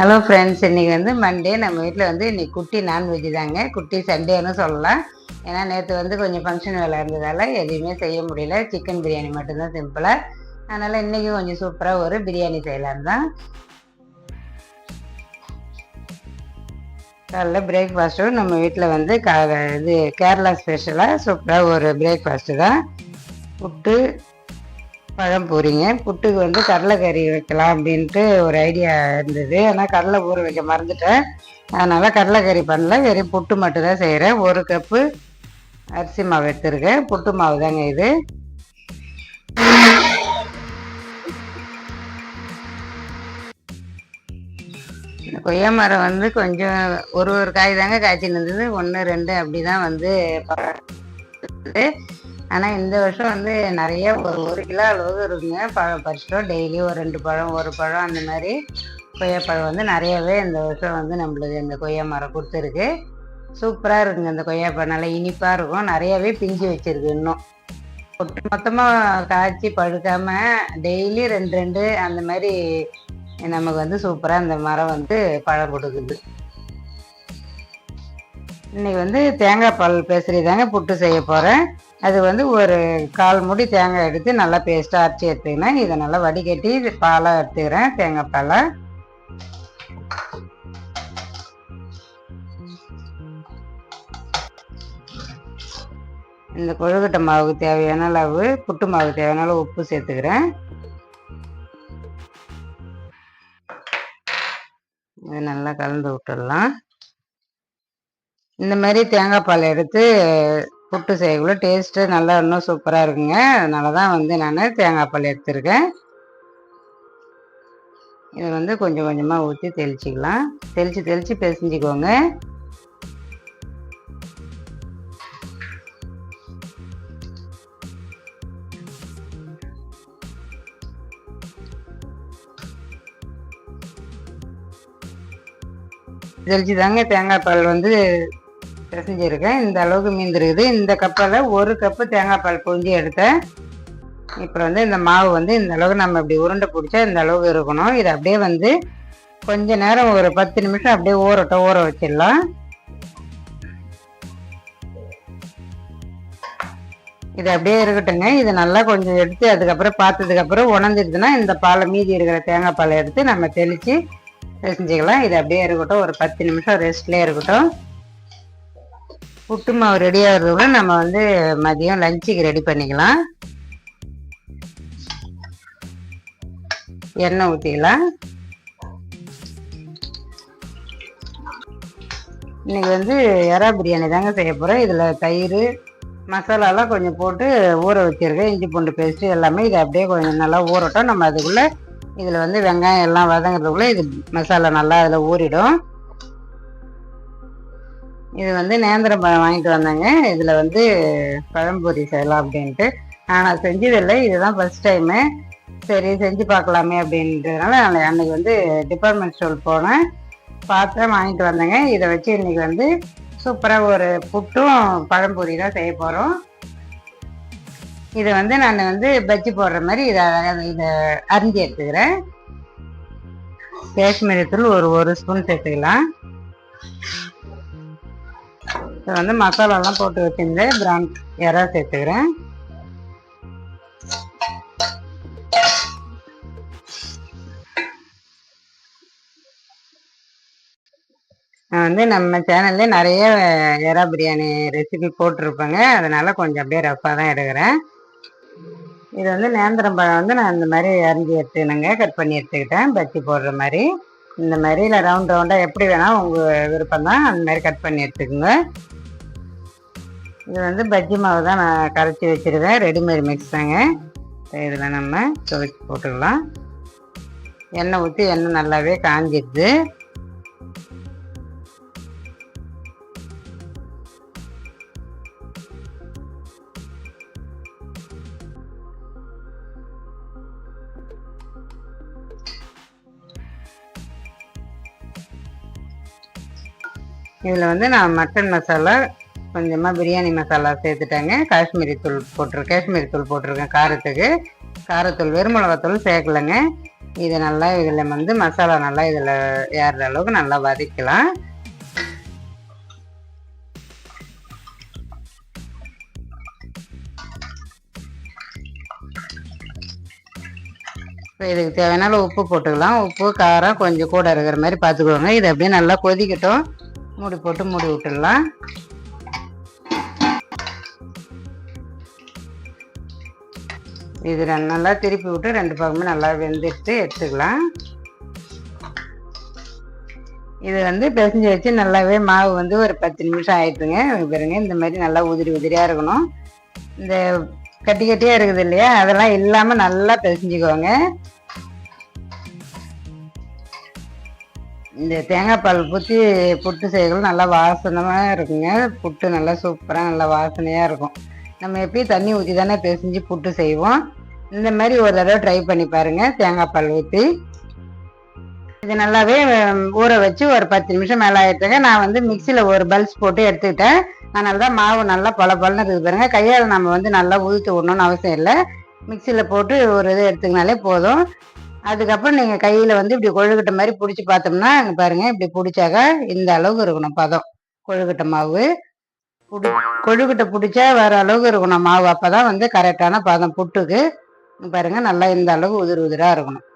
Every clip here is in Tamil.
ஹலோ ஃப்ரெண்ட்ஸ் இன்றைக்கி வந்து மண்டே நம்ம வீட்டில் வந்து இன்றைக்கி குட்டி நான்வெஜ் தாங்க. குட்டி சண்டேன்னு சொல்லலாம். ஏன்னா நேற்று வந்து கொஞ்சம் ஃபங்க்ஷன் வேலை இருந்ததால் எதுவுமே செய்ய முடியல. சிக்கன் பிரியாணி மட்டும்தான் சிம்பிளாக அதனால் இன்றைக்கி கொஞ்சம் சூப்பராக ஒரு பிரியாணி செய்யலாம் தான். காலைல பிரேக்ஃபாஸ்ட்டும் நம்ம வீட்டில் வந்து கா இது கேரளா ஸ்பெஷலாக சூப்பராக ஒரு பிரேக்ஃபாஸ்ட்டு தான். புட்டு பழம் பூரிங்க. புட்டுக்கு வந்து கடலைக்கறி வைக்கலாம் அப்படின்ட்டு ஒரு ஐடியா இருந்தது. ஆனால் கடலை ஊற வைக்க மறந்துட்டேன். அதனால் கடலைக்கறி பண்ணல. வெறும் புட்டு மட்டும் தான் செய்கிறேன் ஒரு கப்பு அரிசி மாவு எடுத்துருக்கேன். புட்டு மாவு தாங்க இது. கொய்யா மரம் வந்து கொஞ்சம் ஒரு ஒரு காய் தாங்க காய்ச்சின்னு இருந்தது. ஒன்று ரெண்டு அப்படி தான் வந்து ஆனால் இந்த வருஷம் வந்து நிறைய ஒரு ஒரு கிலோ அளவுக்கு இருக்குங்க பழம் பறிச்சிட்டோம். டெய்லி ஒரு ரெண்டு பழம் ஒரு பழம் அந்த மாதிரி. கொய்யாப்பழம் வந்து நிறையவே இந்த வருஷம் வந்து நம்மளுக்கு இந்த கொய்யா மரம் கொடுத்துருக்கு. சூப்பராக இருக்குங்க இந்த கொய்யாப்பழம் நல்லா இனிப்பாக இருக்கும். நிறையவே பிஞ்சு வச்சுருக்கு இன்னும். ஒட்டு மொத்தமாக காய்ச்சி பழுக்காமல் டெய்லி ரெண்டு ரெண்டு அந்த மாதிரி நமக்கு வந்து சூப்பராக இந்த மரம் வந்து பழம் கொடுக்குது. இன்னைக்கு வந்து தேங்காய் பால் பேசுகிறதாங்க புட்டு செய்ய போகிறேன் அது வந்து ஒரு கால் முடி தேங்காய் எடுத்து நல்லா பேஸ்ட்டாக அரைச்சி எடுத்துக்கினேன் இதை நல்லா வடிகட்டி பாலாக எடுத்துக்கிறேன். தேங்காய் பாலை. இந்த கொழுக்கட்டை மாவுக்கு தேவையான அளவு புட்டு மாவுக்கு தேவையான அளவு உப்பு சேர்த்துக்கிறேன். இது நல்லா கலந்து விட்டுடலாம். இந்த மாதிரி தேங்காய் பால் எடுத்து புட்டு செய்யக்குள்ள டேஸ்ட்டு நல்லா இன்னும் சூப்பராக இருக்குங்க. அதனால தான் வந்து நான் தேங்காய் பால் எடுத்துருக்கேன். இதை வந்து கொஞ்சம் கொஞ்சமாக ஊற்றி தெளிச்சிக்கலாம். தெளித்து தெளித்து பிசைஞ்சிக்கோங்க. தெளிச்சு தாங்க தேங்காய் பால் வந்து பிசைஞ்சிருக்கேன். இந்த அளவுக்கு மீந்திருக்குது. இந்த கப்பில் ஒரு கப்பு தேங்காய் பால் புழிஞ்சி எடுத்தேன். இப்போ வந்து இந்த மாவு வந்து இந்த அளவுக்கு நம்ம இப்படி உருண்டை பிடிச்சா இந்த அளவுக்கு இருக்கணும். இது அப்படியே வந்து கொஞ்ச நேரம் ஒரு பத்து நிமிஷம் அப்படியே ஊறட்டும். ஊற வச்சிடலாம். இது அப்படியே இருக்கட்டுங்க இது நல்லா கொஞ்சம் எடுத்து அதுக்கப்புறம் பார்த்ததுக்கப்புறம் உணர்ந்துடுதுன்னா இந்த பாலை மீதி இருக்கிற தேங்காய் பாலை எடுத்து நம்ம தெளித்து செஞ்சுக்கலாம் இது அப்படியே இருக்கட்டும். ஒரு பத்து நிமிஷம் ரெஸ்ட்லேயே இருக்கட்டும். புட்டு மாவு ரெடி ஆகிறதுக்குள்ள நம்ம வந்து மதியம் லஞ்சுக்கு ரெடி பண்ணிக்கலாம். எண்ணெய் ஊற்றிக்கலாம் இன்றைக்கி வந்து எறா பிரியாணி தாங்க செய்ய போகிறோம் இதில் தயிர் மசாலாலாம் கொஞ்சம் போட்டு ஊற வச்சுருக்கேன். இஞ்சி பூண்டு பேஸ்ட்டு எல்லாமே இது அப்படியே கொஞ்சம் நல்லா ஊறட்டும். நம்ம அதுக்குள்ளே இதில் வந்து வெங்காயம் எல்லாம் வதங்குறதுக்குள்ளே இது மசாலா நல்லா அதில் ஊறிடும். இது வந்து நேந்திரம் பழம் வாங்கிட்டு வந்தாங்க. இதில் வந்து பழம்பூரி செய்யலாம் அப்படின்ட்டு. ஆனால் செஞ்சதில்லை. இதுதான் ஃபஸ்ட் டைமு சரி செஞ்சு பார்க்கலாமே அப்படின்றதுனால நான் அன்றைக்கி வந்து டிபார்ட்மெண்ட் ஸ்டோர் போனேன். பார்த்தேன் வாங்கிட்டு வந்தேங்க. இதை வச்சு இன்றைக்கி வந்து சூப்பராக ஒரு புட்டும் பழம்பூரி தான் செய்ய போகிறோம் இதை வந்து நான் வந்து பஜ்ஜி போடுற மாதிரி இதை இதை அரிஞ்சு எடுத்துக்கிறேன். காஷ்மீரத்தில் தூள் ஒரு ஒரு ஸ்பூன் சேர்த்துக்கலாம். இப்போ வந்து மசாலாலாம் போட்டு வச்சிருந்து பிரான் இறா சேர்த்துக்கிறேன். நான் வந்து நம்ம சேனல்ல நிறைய எறா பிரியாணி ரெசிபி போட்டிருப்பேங்க. அதனால கொஞ்சம் அப்படியே ரஃப்பாக தான் எடுக்கிறேன். இது வந்து நேந்திரம் பழம் வந்து நான் இந்த மாதிரி அரிஞ்சு எடுத்துக்கணுங்க கட் பண்ணி எடுத்துக்கிட்டேன். பஜ்ஜி போடுற மாதிரி. இந்த மாதிரி இல்லை ரவுண்ட் ரவுண்டாக எப்படி வேணால் உங்கள் விருப்பம் தான் அந்த மாதிரி கட் பண்ணி எடுத்துக்கோங்க. இது வந்து பஜ்ஜி மாவு தான் நான் கரைச்சி வச்சுருவேன். ரெடிமேட் மிக்ஸ் தாங்க. இதில் நம்ம துவைச்சி போட்டுக்கலாம். எண்ணெய் ஊற்றி எண்ணெய் நல்லாவே காஞ்சிடுது இதில் வந்து நான் மட்டன் மசாலா கொஞ்சமாக பிரியாணி மசாலா சேர்த்துட்டேங்க. காஷ்மீரி தூள் போட்டிருக்கேன். காஷ்மீரி தூள் போட்டிருக்கேன் காரத்துக்கு. காரத்தூள் வெறுமிளகாத்தூள் சேர்க்கலைங்க. இது நல்லா இதில் வந்து மசாலா நல்லா இதில் ஏறுற அளவுக்கு நல்லா வதக்கலாம். இப்போ இதுக்கு தேவையான உப்பு போட்டுக்கலாம். உப்பு காரம் கொஞ்சம் கூட இருக்கிற மாதிரி பார்த்துக்கோங்க. இது அப்படியே நல்லா கொதிக்கட்டும். மூடி போட்டு மூடி விட்டுடலாம். இது நல்லா திருப்பி விட்டு ரெண்டு பக்கமும் நல்லா வெந்துட்டு எடுத்துக்கலாம். இது வந்து பிசைஞ்சு வச்சு நல்லாவே மாவு வந்து ஒரு பத்து நிமிஷம் ஆயிடுதுங்க. பாருங்க இந்த மாதிரி நல்லா உதிரி உதிரியாக இருக்கணும். இந்த கட்டி கட்டியாக இருக்குது இல்லையா? அதெல்லாம் இல்லாமல் நல்லா பிசைஞ்சுக்கோங்க. இந்த தேங்காய் பால் ஊற்றி புட்டு செய்யறது நல்லா வாசனமாக இருக்குங்க. புட்டு நல்லா சூப்பராக நல்லா வாசனையாக இருக்கும். நம்ம எப்பயும் தண்ணி ஊற்றி தானே பிசைஞ்சு புட்டு செய்வோம். இந்த மாதிரி ஒரு தடவை ட்ரை பண்ணி பாருங்கள் தேங்காய் பால் ஊற்றி இது நல்லாவே ஊற வச்சு ஒரு பத்து நிமிஷம் மேலே ஆயிட்டுங்க நான் வந்து மிக்சியில் ஒரு பல்ஸ் போட்டு எடுத்துக்கிட்டேன். அதனால தான் மாவு நல்லா பல பலன்னு இருக்குது பாருங்க. கையால் நம்ம வந்து நல்லா உதுத்து விடணும்னு அவசியம் இல்லை. மிக்சியில் போட்டு ஒரு இது எடுத்துக்கினாலே போதும். அதுக்கப்புறம் நீங்கள் கையில் வந்து இப்படி கொழுக்கட்டை மாதிரி பிடிச்சி பார்த்தோம்னா அங்கே பாருங்கள் இப்படி பிடிச்சாக்கா இந்த அளவுக்கு இருக்கணும் பதம். கொழுக்கட்டை மாவு. புடி கொழுக்கட்டை பிடிச்சா வர அளவுக்கு இருக்கணும் மாவு. அப்போ தான் வந்து கரெக்டான பதம். புட்டுக்கு பாருங்கள் நல்லா இந்த அளவுக்கு உதிர் உதிராக இருக்கணும்.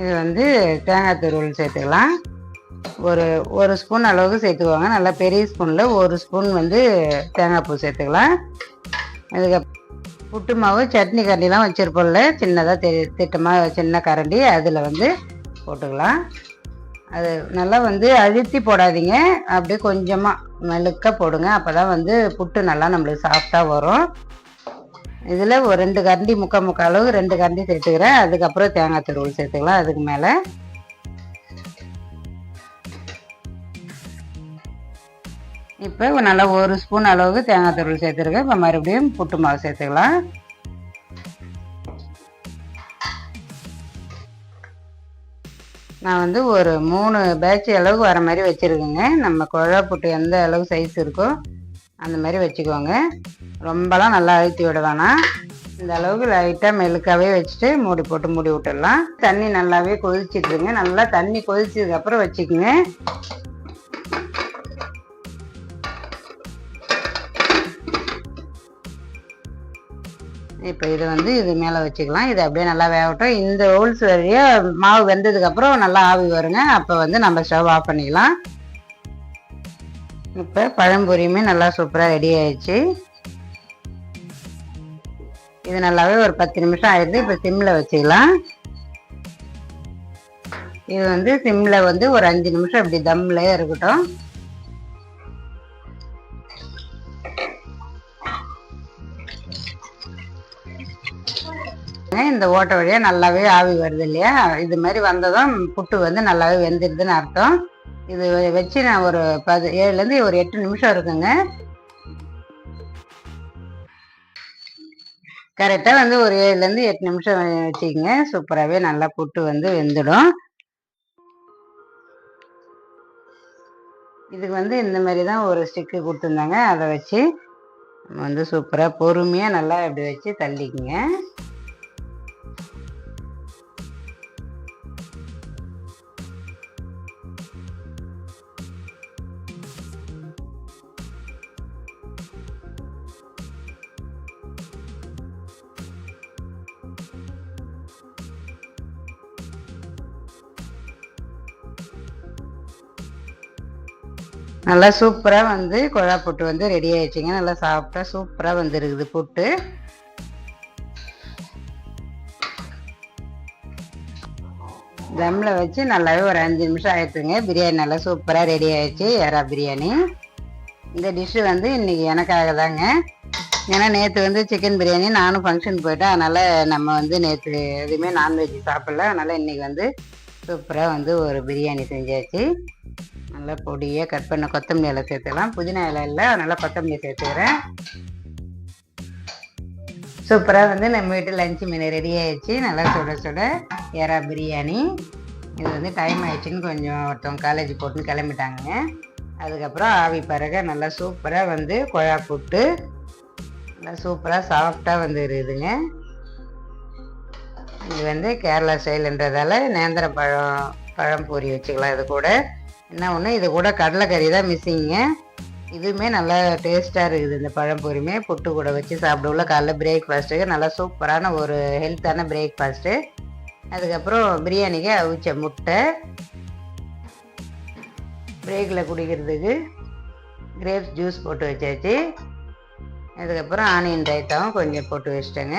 இது வந்து தேங்காய் துருவல் சேர்த்துக்கலாம். ஒரு ஒரு ஸ்பூன் அளவுக்கு சேர்த்துக்குவாங்க நல்லா பெரிய ஸ்பூனில் ஒரு ஸ்பூன் வந்து தேங்காய் பூ சேர்த்துக்கலாம். அதுக்கு புட்டு மாவு சட்னி கரண்டிலாம் வச்சுருப்போம்ல சின்னதாக தெ திட்டமாக சின்ன கரண்டி அதில் வந்து போட்டுக்கலாம். அது நல்லா வந்து அழுத்தி போடாதீங்க. அப்படியே கொஞ்சமாக மெழுக்க போடுங்க. அப்போ தான் வந்து புட்டு நல்லா நம்மளுக்கு சாஃப்டாக வரும். இதில் ஒரு ரெண்டு கரண்டி முக்கால் முக்கால் அளவு ரெண்டு கரண்டி சேர்த்துக்கிறேன். அதுக்கப்புறம் தேங்காய் துருவல் சேர்த்துக்கலாம். அதுக்கு மேலே இப்போ நல்லா ஒரு ஸ்பூன் அளவுக்கு தேங்காய் துருள் சேர்த்துருக்கேன். இப்போ மறுபடியும் புட்டு மாவு சேர்த்துக்கலாம். நான் வந்து ஒரு மூணு பேட்ச் அளவுக்கு வர மாதிரி வச்சுருக்கேங்க. நம்ம குழா புட்டு எந்த அளவு சைஸ் இருக்கோ அந்த மாதிரி வச்சுக்கோங்க. ரொம்பலாம் நல்லா அழுத்தி விட வேணாம். இந்த அளவுக்கு லைட்டாக மெழுக்காவே வச்சுட்டு மூடி போட்டு மூடி விட்டுடலாம். தண்ணி நல்லாவே கொதிச்சிட்ருங்க நல்லா தண்ணி கொதிச்சதுக்கப்புறம் வச்சுக்கோங்க. இப்போ இதை வந்து இது மேலே வச்சுக்கலாம். இது அப்படியே நல்லா வேகட்டும் இந்த ஹோல்ஸ் வழியாக மாவு வெந்ததுக்கப்புறம் நல்லா ஆவி வருங்க. அப்போ வந்து நம்ம ஸ்டவ் ஆஃப் பண்ணிக்கலாம். இப்போ பழம்பொரியுமே நல்லா சூப்பராக ரெடி ஆயிடுச்சு. இது நல்லாவே ஒரு பத்து நிமிஷம் ஆயிடுது. இப்போ சிம்மில் வச்சுக்கலாம். இது வந்து சிம்மில் வந்து ஒரு அஞ்சு நிமிஷம் இப்படி தம்லேயே இருக்கட்டும். இந்த ஓட்டை வழியாக நல்லாவே ஆவி வருது இல்லையா? இது மாதிரி வந்ததும் புட்டு வந்து நல்லாவே வெந்துடுதுன்னு அர்த்தம். இது வச்சு நான் ஒரு பது ஏழுலேருந்து ஒரு எட்டு நிமிஷம் இருக்குங்க. கரெக்டாக வந்து ஒரு ஏழுலேருந்து எட்டு நிமிஷம் வச்சுக்கோங்க சூப்பராகவே நல்லா புட்டு வந்து வெந்துடும். இதுக்கு வந்து இந்த மாதிரி தான் ஒரு ஸ்டிக்கு கொடுத்துருந்தாங்க. அதை வச்சு வந்து சூப்பராக பொறுமையாக நல்லா இப்படி வச்சு தள்ளிக்குங்க. நல்லா சூப்பராக வந்து குழா புட்டு வந்து ரெடி ஆயிடுச்சுங்க. நல்லா சாப்பிட்டா சூப்பராக வந்துருக்குது புட்டு. தம்மில் வச்சு நல்லாவே ஒரு அஞ்சு நிமிஷம் ஆயிடுச்சுங்க. பிரியாணி நல்லா சூப்பராக ரெடி ஆயிடுச்சு. ஏரா பிரியாணி. இந்த டிஷ்ஷு வந்து இன்னைக்கு எனக்காக தாங்க. ஏன்னா நேற்று வந்து சிக்கன் பிரியாணி நானும் ஃபங்க்ஷன் போயிட்டேன். அதனால் நம்ம வந்து நேற்று எதுவுமே நான்வெஜ் சாப்பிடல. அதனால் இன்றைக்கி வந்து சூப்பராக வந்து ஒரு பிரியாணி செஞ்சாச்சு. நல்லா பொடியாக கட் பண்ண கொத்தமல்லி இலை சேர்த்துக்கலாம் புதினா இலை இல்லை நல்லா கொத்தமல்லி சேர்த்துக்கிறேன். சூப்பராக வந்து நம்ம வீட்டு லஞ்சு மீன் ரெடி ஆயிடுச்சு. நல்லா சுட சுட ஏரா பிரியாணி. இது வந்து டைம் ஆயிடுச்சுன்னு கொஞ்சம் ஒருத்தவங்க காலேஜ் போட்டுன்னு கிளம்பிட்டாங்க. அதுக்கப்புறம் ஆவி பறக நல்லா சூப்பராக வந்து குழா புட்டு நல்லா சூப்பராக சாஃப்டாக வந்து இருக்குதுங்க இது வந்து கேரளா ஸ்டைல்ன்றதால நேந்திர பழம் பழம் பூரி வச்சுக்கலாம் இது கூட. என்ன ஒன்று இது கூட கடலைக்கறி தான் மிஸ்ஸிங்க இதுவுமே நல்லா டேஸ்ட்டாக இருக்குது இந்த பழம் பொரியுமே. புட்டு கூட வச்சு சாப்பிடுவோம்ல காலைல பிரேக்ஃபாஸ்ட்டுக்கு நல்லா சூப்பரான ஒரு ஹெல்த்தான பிரேக்ஃபாஸ்ட்டு அதுக்கப்புறம் பிரியாணிக்கு அவிச்ச முட்டை. பிரேக்கில் குடிக்கிறதுக்கு கிரேப்ஸ் ஜூஸ் போட்டு வச்சாச்சு. அதுக்கப்புறம் ஆனியன் ரைத்தாவும் கொஞ்சம் போட்டு வச்சிட்டேங்க.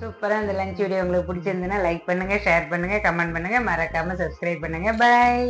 சூப்பராக இந்த லஞ்ச் வீடியோ உங்களுக்கு பிடிச்சிருந்துன்னா லைக் பண்ணுங்கள் ஷேர் பண்ணுங்கள் கமெண்ட் பண்ணுங்கள் மறக்காமல் சப்ஸ்கிரைப் பண்ணுங்கள் பாய்